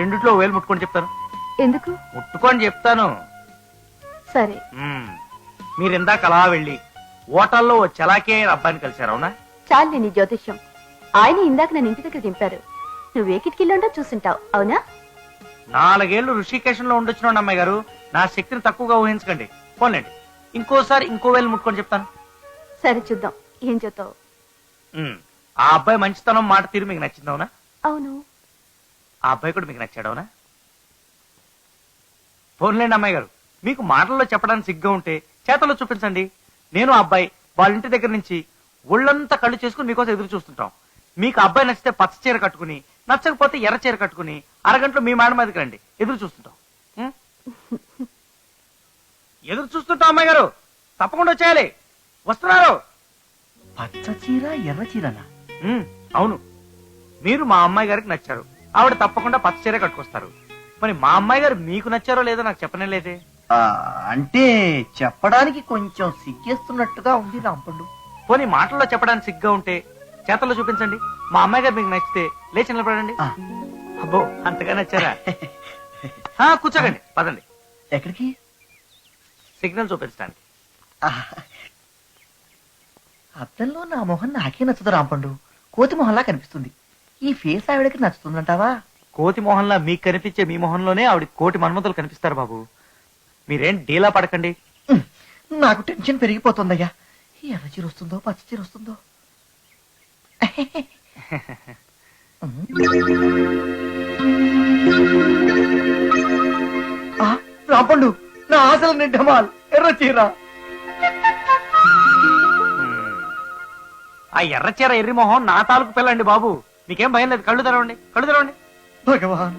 రెండిట్లో వేలు ముట్టుకొని చెప్తాను ఎందుకు? ముట్టుకొని చెప్తాను. సరే. మీరు ఇందాక అలా వెళ్ళి హోటల్లో ఓ చలాకీ అబ్బాయిని కలిశారు అవునా? చాలు నీ జ్యోతిష్యం. ఆయన ఇందాక నన్ను ఇంటి దగ్గర దింపారు. నువ్వే కిటికీలో చూసుంటావు అవునా? నాలుగేళ్ళు ఋషికేశంలో ఉండొచ్చిన అమ్మాయి గారు నా శక్తిని తక్కువగా ఊహించకండి. పోన్లేండి. ఇంకోసారి ఇంకో వేలు ముట్టుకొని చెప్తాను. సరే చూద్దాం. ఏం చెప్తావు. ఆ అబ్బాయి మంచితనం మాట తీరు మీకు నచ్చింది అవునా? అవును. ఆ అబ్బాయి కూడా మీకు నచ్చాడు అవునా? అమ్మాయి గారు. మీకు మాటల్లో చెప్పడానికి సిగ్గా ఉంటే చేతల్లో చూపించండి. నేను అబ్బాయి వాళ్ళ ఇంటి దగ్గర నుంచి ఒళ్ళంతా కళ్ళు చేసుకుని మీకోసం ఎదురు చూస్తుంటాం. మీకు అబ్బాయి నచ్చితే పచ్చ చీర కట్టుకుని నచ్చకపోతే ఎర్ర చీర కట్టుకుని అరగంటలో మీ మేడం మీదకి రండి. ఎదురు చూస్తుంటాం. ఉం? ఎదురు చూస్తుంటాం అమ్మాయి గారు. తప్పకుండా వచ్చేయాలి. వస్తున్నారు. పచ్చ చీర ఎర్ర చీరనా? అవును. మీరు మా అమ్మాయి గారికి నచ్చారు. ఆవిడ తప్పకుండా పచ్చ చీర కట్టుకొస్తారు. మరి మా అమ్మాయి గారు మీకు నచ్చారో లేదో నాకు చెప్పనే లేదే. ఆ, అంటే చెప్పడానికి కొంచెం సిగ్గేస్తున్నట్టుగా ఉంది రాంపండు. పోనీ మాటల్లో చెప్పడానికి సిగ్గా ఉంటే చేతల్లో చూపించండి. మా అమ్మాయి గారు మీకు నచ్చితే లేచి నిలబడండి. ఆ, అబ్బో అంతగా నచ్చారా? ఆ, కూర్చోకండి. పదండి. ఎక్కడికి? సిగ్నల్ చూపించడానికి. ఆ, అద్దంలో నా మొహం నాకే నచ్చదు రాంపండు. కోతి మొహంలా కనిపిస్తుంది. ఈ ఫేస్ ఆవిడకి నచ్చుతుందంటావా? కోతి మొహంలా మీకు కనిపించే మీ మొహంలోనే ఆవిడ కోటి మన్మతులు కనిపిస్తారు బాబు. మీరేం డీలా పడకండి. నాకు టెన్షన్ పెరిగిపోతుందయ్యా. ఎర్ర చీర వస్తుందో పచ్చ చీర వస్తుందో. ఆ, రాంపండు నా ఆశలు నిడ్డమాల్ ఎర్ర చీర. ఆ ఎర్ర చీర ఎర్రి మొహం నా తాలూకు పిల్లండి బాబు. మీకేం భయం లేదు. కళ్ళు తెరవండి. కళ్ళు తెరవండి. భగవాన్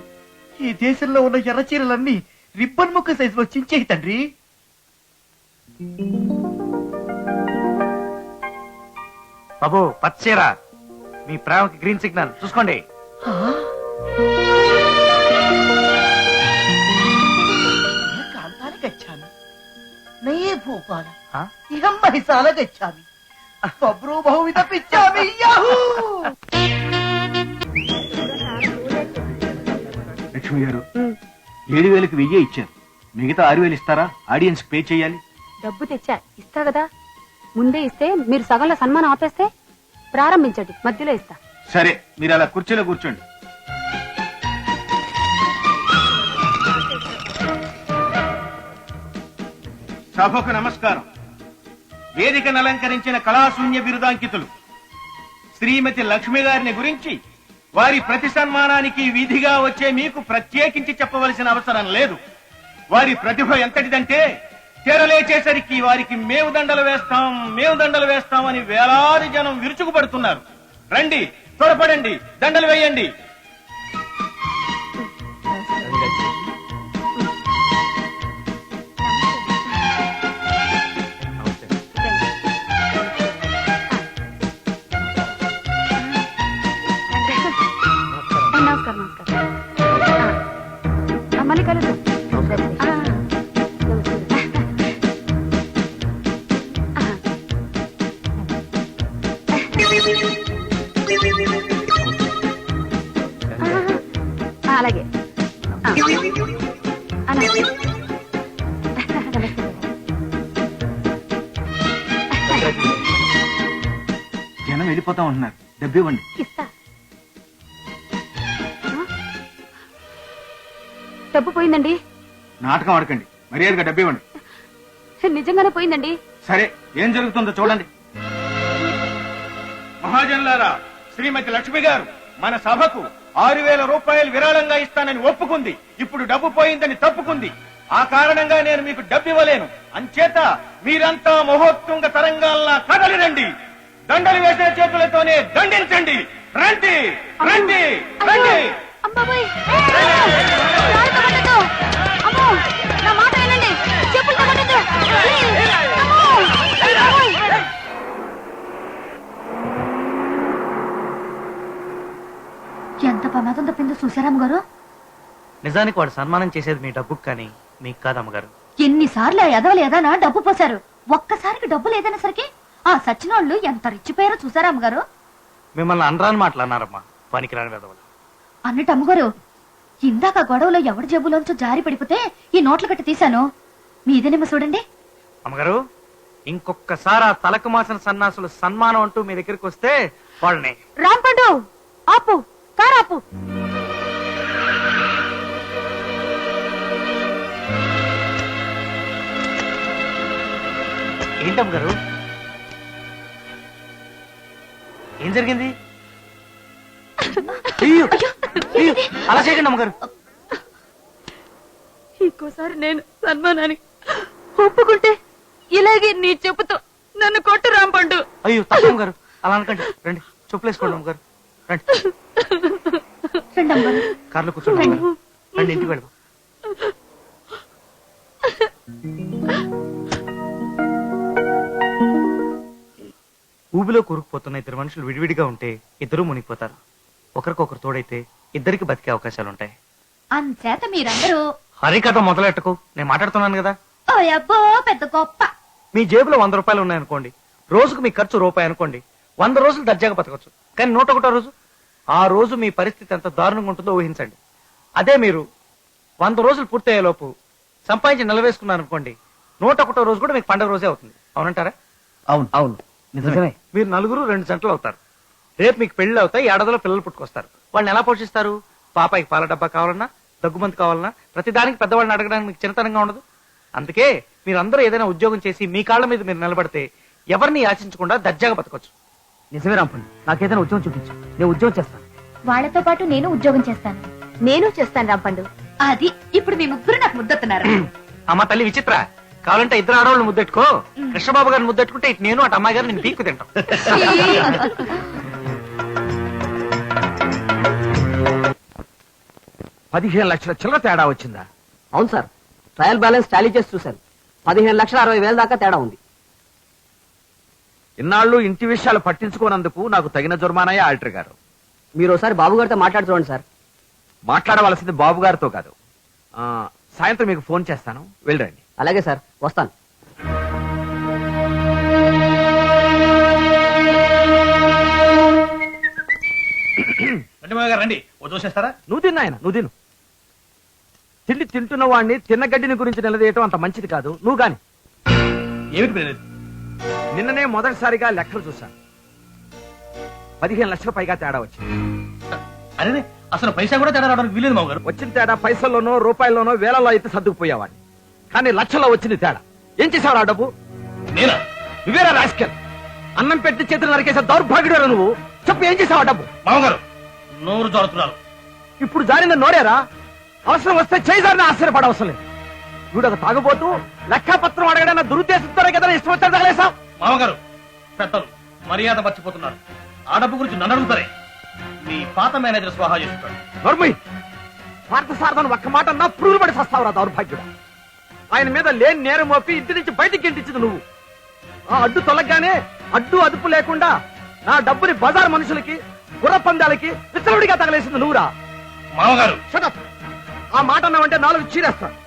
ఈ దేశంలో ఉన్న ఎర్ర చీరలన్నీ రిబ్బన్ ముక్క సైజులో చించేయి తండ్రి. బాబు పచ్చ చీర మీ ప్రేమకి గ్రీన్ సిగ్నల్ చూసుకోండి. కాంతాన్ని గచ్చామి నయే భూపాల. ఆ? ఇహం మహిసాల గచ్చామి బబ్రు బహువిధ పిచ్చామి యాహూ! లక్ష్మి గారు ఏడు వేలకు వెయ్యి ఇచ్చారు. మిగతా ఆరు వేలు ఇస్తారా? ఆడియన్స్ పే చేయాలి. డబ్బు తెచ్చా? ఇస్తా కదా. ముందే ఇస్తే మీరు సగంలో సన్మానం ఆపేస్తే ప్రారంభించండి. మధ్యలో ఇస్తా. సరే మీరు అలా కుర్చీలో కూర్చోండి. సభకు నమస్కారం. వేదికను అలంకరించిన కళాశూన్య బిరుదాంకితులు శ్రీమతి లక్ష్మి గారిని గురించి వారి ప్రతి సన్మానానికి విధిగా వచ్చే మీకు ప్రత్యేకించి చెప్పవలసిన అవసరం లేదు. వారి ప్రతిభ ఎంతటిదంటే తెరలేచేసరికి వారికి మేము దండలు వేస్తాం మేము దండలు వేస్తాం అని వేలాది జనం విరుచుకుపడుతున్నారు. రండి త్వరపడండి దండలు వేయండి. వెళ్ళిపోతా ఉంటున్నారు డబ్బు ఇవ్వండి. ఇస్తా? డబ్బు పోయిందండి? నాటకం ఆడకండి. మర్యాదగా డబ్బు ఇవ్వండి. నిజంగానే పోయిందండి? సరే ఏం జరుగుతుందో చూడండి. మహాజనులారా శ్రీమతి లక్ష్మి గారు మన సభకు ఆరు వేల రూపాయలు విరాళంగా ఇస్తానని ఒప్పుకుంది. ఇప్పుడు డబ్బు పోయిందని తప్పుకుంది. ఆ కారణంగా నేను మీకు డబ్బు ఇవ్వలేను. అంచేత మీరంతా మహోత్తుంగ తరంగాల్లా కదలి రండి దండలు వేసే చేతులతోనే దండించండి. రండి రండి రండి! ఎంత ప్రమాదం తప్పిందో చూసారామ్ గారు నిజానికి వాడు సన్మానం చేసేది మీ డబ్బుకు కానీ మీకు కాదు అమ్మగారు. ఎన్నిసార్లు ఆ ఎదవలు ఏదైనా డబ్బు పోశారు. ఒక్కసారికి డబ్బు లేదనే సరికి ఆ సచ్చినోళ్ళు ఎంత రిచ్చిపోయారో చూసారా అమ్మగారు? మిమ్మల్ని అనరాని మాటలు అన్నారమ్మా. పనికిరాని వెదవలు. అన్నట్టు అమ్మగారు ఇందాక గొడవలో ఎవడి జేబులోంచో జారి పడిపోతే ఈ నోట్ల కట్టి తీశాను. మీదేనేమో చూడండి. అమ్మగారు ఇంకొకసారి ఆ తలకు మాసిన సన్నాసులు సన్మానం అంటూ మీ దగ్గరికి వస్తే వాళ్ళని రాంపండు ఆపు కారు ఆపు. ఏంటమ్మగారు? ఏం జరిగింది? అయ్యో, అయ్యో, అలా చేయకండి అమ్మగారు. ఇంకోసారి నేను సన్మానానికి ఒప్పుకుంటే ఇలాగే నీ చెప్పుతో నన్ను కొట్టు రాంపండు. అయ్యో తప్పమ్మ గారు అలా అనకండి. రండి చెప్పులేసుకోండి అమ్మగారు. రండి. కార్లో కూర్చోండి. రండి ఇంటికి వెళ్దాం ఊబిలో కూరుకుపోతున్న ఇద్దరు మనుషులు విడివిడిగా ఉంటే ఇద్దరూ మునిగిపోతారు. ఒకరికొకరు తోడైతే ఇద్దరికి బతికే అవకాశాలు ఉంటాయి అంచేత మీరందరూ హరికథ మొదలెట్టకు. నేను మాట్లాడుతున్నాను కదా? ఓ అబ్బో పెద్ద గొప్ప. మీ జేబులో వంద రూపాయలు ఉన్నాయనుకోండి. రోజుకు మీ ఖర్చు రూపాయి అనుకోండి వంద రోజులు దర్జాగా బతకచ్చు కానీ నూట ఒకటో రోజు? ఆ రోజు మీ పరిస్థితి ఎంత దారుణంగా ఉంటుందో ఊహించండి. అదే మీరు వంద రోజులు పూర్తయ్యేలోపు సంపాదించి నిలవేసుకున్నారు అనుకోండి నూట ఒకటో రోజు కూడా మీకు పండగ రోజే అవుతుంది. అవునంటారా? అవును. అవును. నిజమే. మీరు నలుగురు రెండు జంటలు అవుతారు. రేపు మీకు పెళ్ళి అవుతాయి ఏడాదిలో పిల్లలు పుట్టుకొస్తారు. వాళ్ళని ఎలా పోషిస్తారు? పాపాయికి పాల డబ్బా కావాలన్నా దగ్గుమంది కావాలన్నా ప్రతిదానికి పెద్దవాళ్ళని అడగడానికి మీకు చిన్నతనంగా ఉండదు? అందుకే మీరందరూ ఏదైనా ఉద్యోగం చేసి మీ కాళ్ళ మీద మీరు నిలబడితే ఎవరిని యాచించకుండా దర్జాగా బతకొచ్చు. నిజమే రాంపండు. నాకేదైనా ఉద్యోగం చూపించు. నేను ఉద్యోగం చేస్తాను. వాళ్ళతో పాటు నేను ఉద్యోగం చేస్తాను. నేను చేస్తాను రాంపండు. అది ఇప్పుడు మీ ముగ్గురు నాకు ముద్దతున్నారు. అమ్మ తల్లి విచిత్ర. కావాలంటే ఇద్దరు ఆడవాళ్ళు ముద్దెట్టుకో. కృష్ణబాబు గారిని ముద్దెట్టుకుంటే ఇటు నేను అటు అమ్మాయి గారు నేను పీక్కు తింటాం. పదిహేను లక్షల చిల్లర తేడా వచ్చిందా? అవును సార్. ట్రయల్ బ్యాలెన్స్ టాలీ చేసి చూశాను. పదిహేను లక్షల అరవై వేల దాకా తేడా ఉంది. ఇన్నాళ్ళు ఇంటి విషయాలు పట్టించుకోనందుకు నాకు తగిన జుర్మానాయే ఆల్టర్ గారు. మీరు ఒకసారి బాబు గారితో మాట్లాడి చూడండి సార్. మాట్లాడవలసింది బాబు గారితో కాదు. ఆ, సాయంత్రం మీకు ఫోన్ చేస్తాను. వెళ్ళరండి అలాగే సార్ వస్తాను. రండి ఓ చూసేస్తారా నువ్వు తిన్న ఆయన నువ్వు తిను. తిండి తింటున్న వాడిని తిన్న గడ్డిని గురించి నిలదీయటం అంత మంచిది కాదు. నువ్వు గాని. ఏమిటి? నిన్ననే మొదటిసారిగా లెక్కలు చూశాను. పదిహేను లక్షల పైగా తేడా వచ్చింది. అరే అసలు పైసా కూడా తేడా రావడానికి వీలేదు మామ గారు వచ్చిన తేడా పైసల్లోనో రూపాయల్లోనో వేలలో అయితే సర్దుకుపోయేవాడిని. కానీ లక్షల్లో వచ్చింది తేడా. ఏం చేసావు ఆ డబ్బు? నేనా? నువ్వేరా రాస్కెల్? అన్నం పెట్టి చేతులు నరికేసే దౌర్భాగ్యుడు నువ్వు? చెప్పు ఏం చేసావు ఆ డబ్బు? మామగారు నోరు జారుతున్నారు. ఇప్పుడు జారిన నోరేరా? అవసరం వస్తే చేజారిన ఆశ్చర్యపడవసరం లేదు వీడొక తాగుబోతూ లెక్కపత్రం అడగడన్న దురుద్దేశంతోనే కదా ఇష్టం వచ్చాడు తగలేసావు మామగారు పెద్దలు మర్యాద మర్చిపోతున్నారు. ఆ డబ్బు గురించి నన్ను అడుగుతారే. మీ పాత మేనేజర్ స్వాహా చేస్తాడు స్వార్థ సార్థను ఒక్క మాట అన్నా పురుగులు పడి సస్తావురా దౌర్భాగ్యుడు. ఆయన మీద లేని నేరం మోపి ఇంటి నుంచి బయటికి గెంటించింది నువ్వు. ఆ అడ్డు తొలగగానే అడ్డు అదుపు లేకుండా నా డబ్బుని బజార్ మనుషులకి గుర్ర పందాలకి విచ్చలవిడిగా తగలేసింది నువ్వురా. మామగారు. షటప్ ఆ మాట అన్నావంటే నాలుగు చీరేస్తాను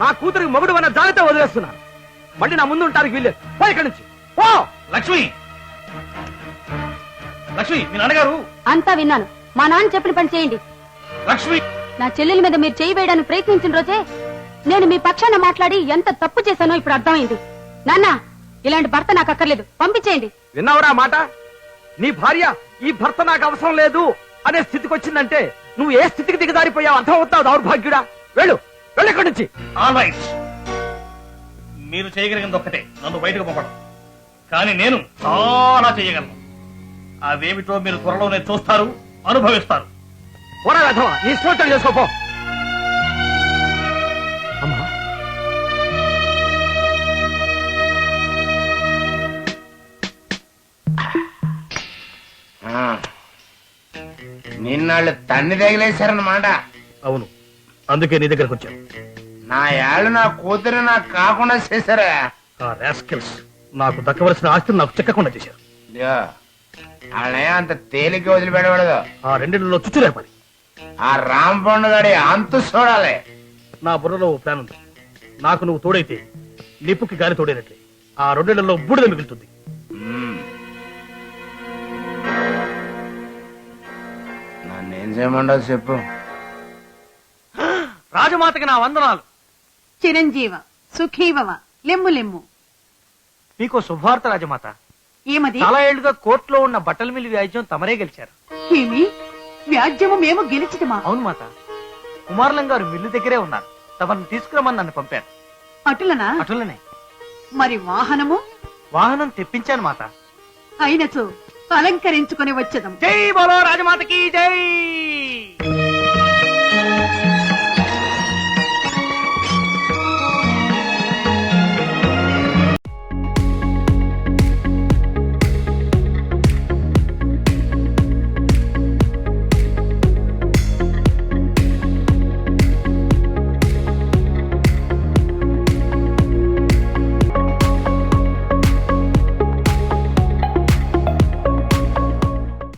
నా కూతురికి మొగుడు అన్న జాగ్రత్త వదిలేస్తున్నా. మళ్ళీ నా ముందు ఉంటానికి వీల్లేదు. పో ఇక్కడి నుంచి. పో! లక్ష్మి! లక్ష్మి మీ నాన్నగారు? అంతా విన్నాను. మా నాన్న చెప్పిన పని చేయండి. లక్ష్మి! నా చెల్లెల మీద మీరు చేయి వేయడానికి ప్రయత్నించిన రోజే నేను మీ పక్షాన మాట్లాడి ఎంత తప్పు చేశానో ఇప్పుడు అర్థమైంది. నాన్న ఇలాంటి భర్త నాకు అక్కర్లేదు. పంపించేయండి. విన్నావురా మాట? నీ భార్య ఈ భర్త నాకు అవసరం లేదు అనే స్థితికి వచ్చిందంటే నువ్వు ఏ స్థితికి దిగజారిపోయావు? అర్థం అవుతావు దౌర్భాగ్యుడా? వెళ్ళు. వెళ్ళు ఇక్కడి నుంచి. మీరు చేయగలిగింది ఒక్కటే. నన్ను బయటకు పంపడం. కానీ నేను చాలా చేయగలను. అవేమిటో మీరు త్వరలోనే చూస్తారు అనుభవిస్తారు. నీ ఇష్టం చేసుకోపో. నిన్నాళ్ళు తన్ని తగిలేశారన్నమాట. అవును. అందుకే నీ దగ్గరకు వచ్చాను. నా ఏళ్ళు నా కూతురు నాకు కాకుండా చేశారా? ఆ రాస్కిల్స్ నాకు దక్కవలసిన ఆస్తిని నాకు చెక్కకుండా చేశారు. వాళ్ళనే అంత తేలిక వదిలిపెట్టకూడదు. ఆ రెండింటిలో చుచ్చులేపాలి ఆ రాంపండు గడి అంతు చూడాలి. నా బుర్రలో ఓ ప్లాన్ ఉంది. నాకు నువ్వు తోడైతే నిప్పుకి గాలి తోడైనట్లే. ఆ రెండేళ్ళలో బూడిద మిగులుతుంది. చేయమంటావు చెప్పు. రాజమాతకి నా వందనాలు. చిరంజీవ సుఖీభవ లెమ్ము లెమ్ము. మీకు శుభవార్త రాజమాత. ఏమది? చాలా ఏళ్ళుగా కోర్టులో ఉన్న బట్టల మిల్లి వ్యాజ్యం తమరే గెలిచారు. ఏమి? వ్యాజ్యము మేము గెలిచిటమా? అవును మాత. కుమారులం గారు మిల్లు దగ్గరే ఉన్నారు. తమను తీసుకురమ్మని నన్ను పంపారు. అటులనా? అటులనే. మరి వాహనము? వాహనం తెప్పించాను మాత. అయినచో. అలంకరించుకొని వచ్చదం జై బలో రాజమాతకి జై.